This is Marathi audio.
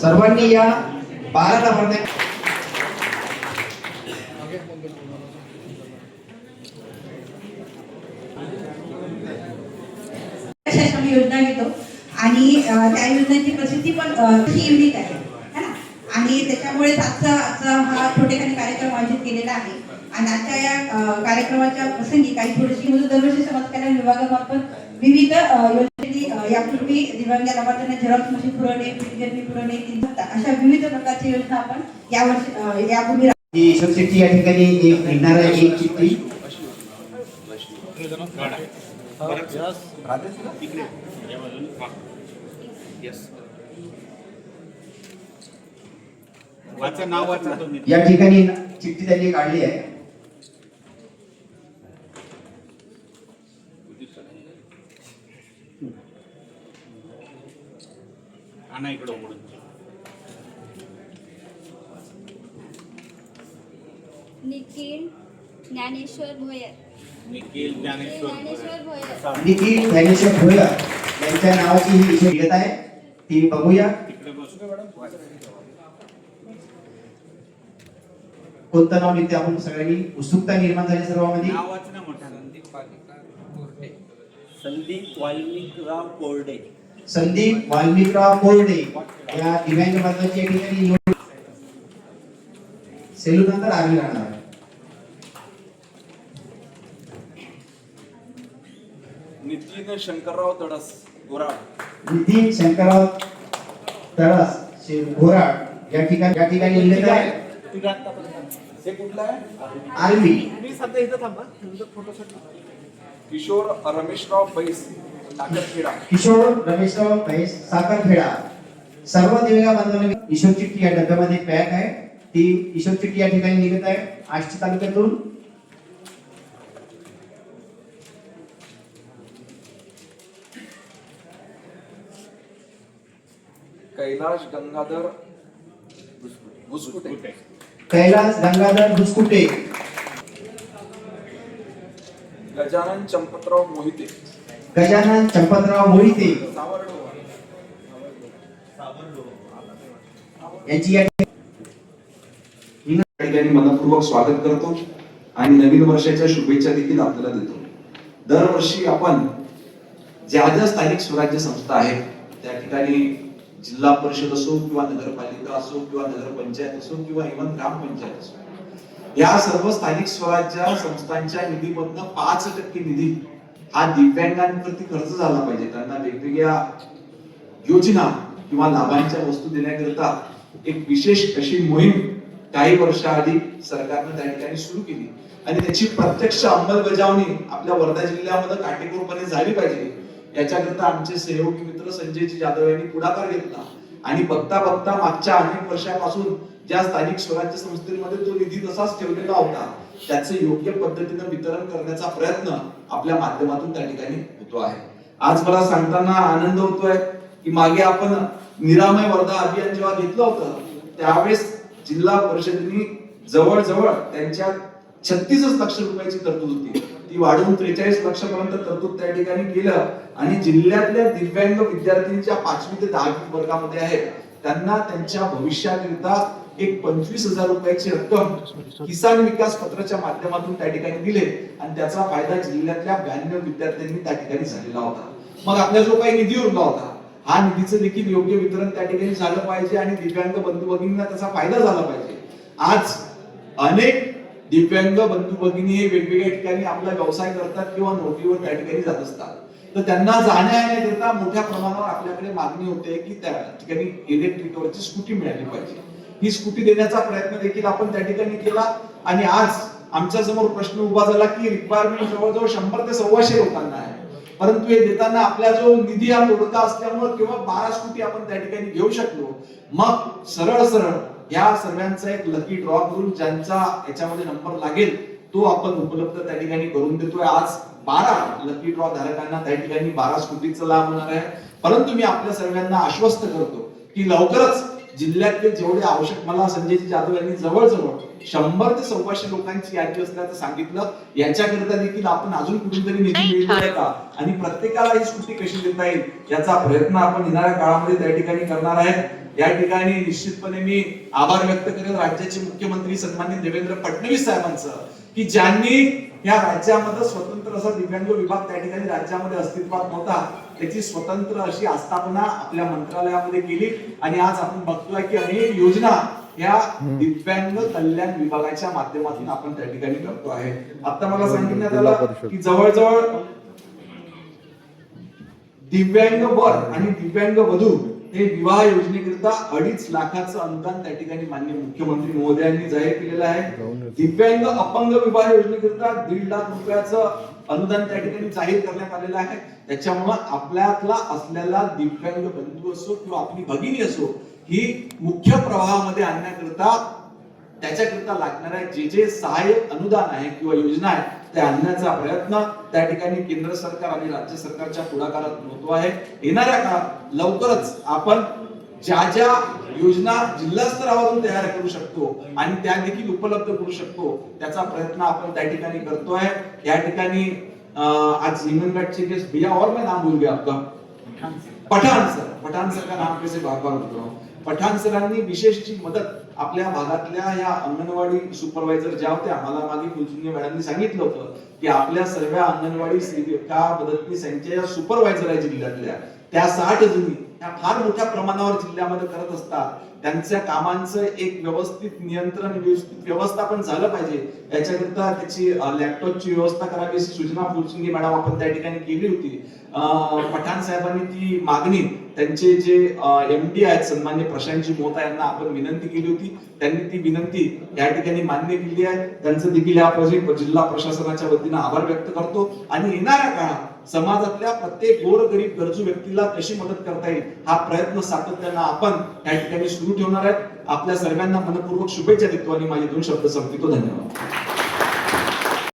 सर्वांनी या बारा लाभार्थ्या आम्ही योजना घेतो. आणि त्या योजनेची प्रसिद्धी पण ही युनिक आहे. है ना? आणि त्याच्यामुळे आजचा आजचा हा छोटेखानी कार्यक्रम आयोजित केलेला आहे. आणि आजच्या या कार्यक्रमाच्या प्रसंगी काही थोडीशी म्हणजे दरवर्षी समाज कल्याण विभागामार्फत विविध योजनेची यापूर्वी दिव्यांग लाभार्थ्यांना झेरॉक्स मशीन पुरवणे पुरवणे अशा विविध प्रकारच्या योजना आपण यावर्षी यापूर्वी शेट्टी या ठिकाणी आहे एक चिठ्ठी. या ठिकाणी चिठ्ठी त्यांनी काढली आहे. आणा इकडं उघडून. निखिल ज्ञानेश्वर भोयर. निखिल ज्ञानेश्वर भोयर. निखिल ज्ञानेश्वर भोयर यांच्या नावाची ही इथे निघत आहे. ती बघूया. कोणतं नाव निघते आपण सगळ्यांनी? उत्सुकता निर्माण झाली सर्वांमध्ये. नाव वाच ना मोठा संदीप वाल्मिकराव कोरडे. संदीप वाल्मिकराव कोरडे या दिव्यांग बांधवाची या ठिकाणी निवड सेलू नंतर आम्ही राहणार आहे नितीन शंकरराव तडस गोराड नितीन शंकरराव तळस शे- घोराड या ठिकाणी या ठिकाणी निघत आहे. हे कुठलं आहे? आर्मी. किशोर रमेशराव बैस. टाकरखेडा किशोर रमेशराव महेश साखरखेडा. सर्व दिव्यांग बांधवांना ईश्वर चिठ्ठी या डब्यामध्ये पॅक आहे. ती ईश्वर चिठ्ठी या ठिकाणी निघत आहे. आष्टी तालुक्यातून. कैलाश गंगाधर घुसकुटे कैलास गंगाधर घुसकुटे गजानन चंपतराव मोहिते. गजानन चंपतराव मोहिते. यांची या ठिकाणी मनपूर्वक स्वागत करतो आणि नवीन वर्षाच्या शुभेच्छा देखील आपल्याला देतो. दरवर्षी आपण ज्या ज्या स्थानिक स्वराज्य संस्था आहेत त्या ठिकाणी जिल्हा परिषद असो किंवा नगरपालिका असो किंवा नगरपंचायत असो किंवा इव्हन ग्रामपंचायत असो या सर्व स्थानिक स्वराज्य संस्थांच्या निधीमधनं पाच टक्के निधी हा दिव्यांगांप्रती खर्च झाला पाहिजे. त्यांना वेगवेगळ्या योजना किंवा लाभांच्या वस्तू देण्याकरिता एक विशेष अशी मोहीम काही वर्षाआधी सरकारनं त्या ठिकाणी सुरू केली. आणि त्याची प्रत्यक्ष अंमलबजावणी आपल्या वर्धा जिल्ह्यामध्ये काटेकोरपणे झाली पाहिजे. याच्याकरिता आमचे सहयोगी मित्र संजयजी जाधव यांनी पुढाकार घेतला. आणि बघता बघता मागच्या अनेक वर्षापासून ज्या स्थानिक स्वराज्य संस्थेमध्ये तो निधी तसाच ठेवलेला होता त्याचं योग्य पद्धतीनं वितरण करण्याचा प्रयत्न आपल्या माध्यमातून त्या ठिकाणी होतो आहे. आज मला सांगताना आनंद होतोय की मागे आपण निरामय वर्धा अभियान जेव्हा घेतलं होतं त्यावेळेस जिल्हा परिषदेने जवळजवळ त्यांच्या छत्तीसच लक्ष रुपयाची तरतूद होती. ती वाढवून त्रेचाळीस लक्षपर्यंत तरतूद त्या ठिकाणी केलं आणि जिल्ह्यातल्या दिव्यांग विद्यार्थ्यांच्या पाचवी ते दहावी वर्गामध्ये आहेत. त्यांना त्यांच्या भविष्याकरिता एक पंचवीस हजार रुपयाची रक्कम किसान विकास पत्राच्या माध्यमातून त्या ठिकाणी दिले आणि त्याचा फायदा जिल्ह्यातल्या ब्याण्णव विद्यार्थ्यांनी त्या ठिकाणी झालेला होता. मग आपल्या जो काही निधी उरला होता हा निधीचं देखील योग्य वितरण त्या ठिकाणी झालं पाहिजे आणि दिव्यांग बंधू भगिनींना त्याचा फायदा झाला पाहिजे. आज अनेक दिव्यांग बंधू भगिनी हे वेगवेगळ्या ठिकाणी आपला व्यवसाय करतात किंवा नोकरीवर त्या ठिकाणी जात असतात. तर त्यांना जाण्या येण्याकरिता मोठ्या प्रमाणावर आपल्याकडे मागणी होते की त्या ठिकाणी इलेक्ट्रिकवरची स्कूटी मिळाली पाहिजे. ही स्कूटी देण्याचा प्रयत्न देखील आपण त्या ठिकाणी केला आणि आज आमच्यासमोर प्रश्न उभा झाला की रिक्वायरमेंट जवळजवळ शंभर ते सव्वाशे लोकांना आहे. परंतु हे देताना आपला जो निधी हा तोडका असल्यामुळे केवळ बारा स्कूटी आपण त्या ठिकाणी घेऊ शकलो मग सरळ सरळ या सर्वांचा एक लकी ड्रॉ करून ज्यांचा याच्यामध्ये नंबर लागेल तो आपण उपलब्ध त्या ठिकाणी करून देतोय. आज बारा लकी ड्रॉ धारकांना त्या ठिकाणी बारा स्कूटीचा लाभ होणार आहे. परंतु मी आपल्या सर्वांना आश्वस्त करतो की लवकरच जिल्ह्यातले जेवढे आवश्यक मला संजयजी जाधव यांनी जवळजवळ शंभर ते सव्वाशे लोकांची यादी असल्याचं सांगितलं. याच्याकरिता देखील आपण अजून कुठेतरी निधी मिळतो आहे का? आणि प्रत्येकाला ही स्कूटी कशी देता येईल याचा प्रयत्न आपण येणाऱ्या काळामध्ये त्या ठिकाणी करणार आहे. या ठिकाणी निश्चितपणे मी आभार व्यक्त करेन राज्याचे मुख्यमंत्री सन्माननीय देवेंद्र फडणवीस साहेबांचं. की ज्यांनी या राज्यामध्ये स्वतंत्र असा दिव्यांग विभाग त्या ठिकाणी राज्यामध्ये अस्तित्वात नव्हता त्याची स्वतंत्र अशी आस्थापना आपल्या मंत्रालयामध्ये केली. आणि आज आपण बघतोय की अनेक योजना या दिव्यांग कल्याण विभागाच्या माध्यमातून आपण त्या ठिकाणी करतो आहे. आता मला सांगण्यात आलं की जवळजवळ दिव्यांग वर आणि दिव्यांग वधू हे विवाह योजनेकरिता अडीच लाखाचं अनुदान त्या ठिकाणी मान्य मुख्यमंत्री महोदयांनी जाहीर केलेलं आहे. दिव्यांग अपंग विवाह योजनेकरिता दीड लाख रुपयाचं अनुदान त्या ठिकाणी जाहीर करण्यात आलेलं आहे. त्याच्यामुळं आपल्यातला असलेला दिव्यांग बंधू असो किंवा आपली भगिनी असो ही मुख्य प्रवाहामध्ये आणण्याकरिता त्याच्याकरिता लागणाऱ्या जे जे सहाय्यक अनुदान आहे किंवा योजना आहे त्या आणण्याचा प्रयत्न त्या ठिकाणी केंद्र सरकार आणि राज्य सरकारच्या पुढाकारात होतो आहे. येणाऱ्या काळात लवकरच आपण ज्या ज्या योजना जिल्हा स्तरावरून तयार करू शकतो आणि त्या देखील उपलब्ध करू शकतो त्याचा प्रयत्न आपण त्या ठिकाणी करतो आहे या ठिकाणी आज हिंगणघाटचे केस भैया और मैं नाम भूल गया आपका. पठाण सर. पठाण सरकार का से कैसे बार बार होतो. पठाण सरांनी विशेषची मदत आपल्या भागातल्या या अंगणवाडी सुपरवायझर ज्या होत्या मला मागे कुलजुनी मॅडमनी सांगितलं होतं की आपल्या सर्व अंगणवाडी सेविका मदतनीस यांच्या या सुपरवायझर आहे जिल्ह्यातल्या. त्या साठ जुनी ह्या फार मोठ्या प्रमाणावर जिल्ह्यामध्ये करत असतात. त्यांच्या कामांचं एक व्यवस्थित नियंत्रण व्यवस्थित व्यवस्थापन झालं पाहिजे. याच्याकरिता त्याची लॅपटॉपची व्यवस्था करावी अशी सूचना फुलसिंगे मॅडम आपण त्या ठिकाणी केली होती. पठाण साहेबांनी ती मागणी त्यांचे जे एम डी आहेत सन्मान्य प्रशांतजी मोहता यांना आपण विनंती केली होती. त्यांनी ती विनंती या ठिकाणी मान्य केली आहे. त्यांचं देखील या प्रोजेक्ट जिल्हा प्रशासनाच्या वतीनं आभार व्यक्त करतो. आणि येणाऱ्या काळात समाजातल्या प्रत्येक गोरगरीब गरजू व्यक्तीला कशी मदत करता येईल हा प्रयत्न सातत्यानं आपण या ठिकाणी सुरू ठेवणार आहेत. आपल्या सर्वांना मनपूर्वक शुभेच्छा देतो आणि माझे दोन शब्द संपवितो. धन्यवाद.